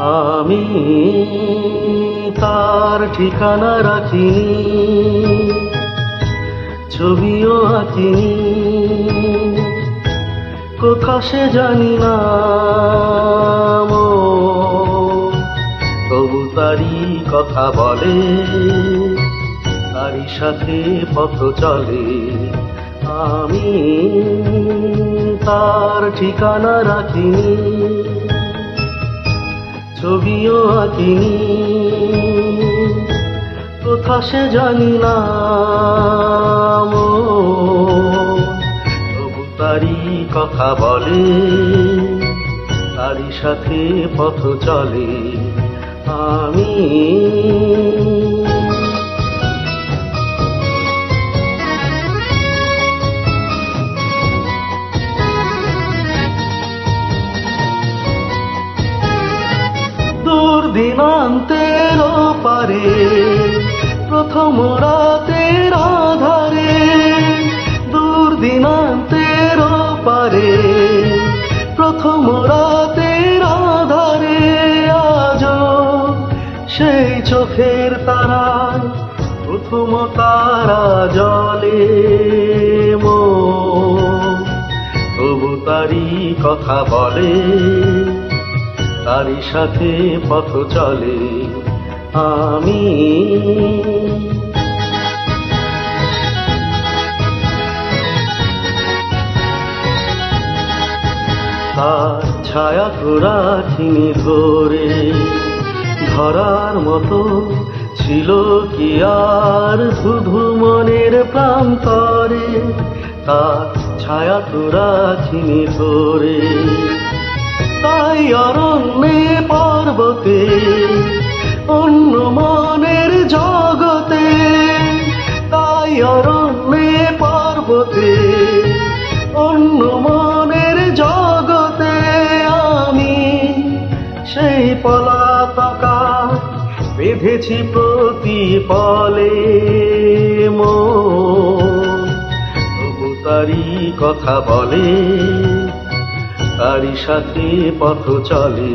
আমি তার ঠিকানা রাখিনি, ছবিও আঁকিনি কোথা সে জানি না তবু তারি কথা বলে, তারই সাথে পথ চলে। আমি তার ঠিকানা রাখিনি। ছবিও তিনি কোথা সে জানি না তবু তারি কথা বলে, তারই সাথে পথ চলে। আমি প্রথম রাতের আধারে দূর দিনান্তের পারে। প্রথম রাতের আধারে আজ সেই চোখের তারায়, প্রথম তারা জলে মো তবু তারি কথা বলে, তারই সাথে পথ চলে। আমি। তার ছায়া রাখিনি ধরে ধরার মতো ছিল কি আর? শুধু মনের প্রান্তরে তার ছায়া রাখিনি ধরে তাই অরণ্যে পর্বতে অন্য মনের জগতে, তাই অরণ্যে পর্বতে অন্য মনের জগতে আমি সেই পলাতকা বেঁধেছি প্রতি পলে তারি কথা বলে তারি সাথে পথ চলে।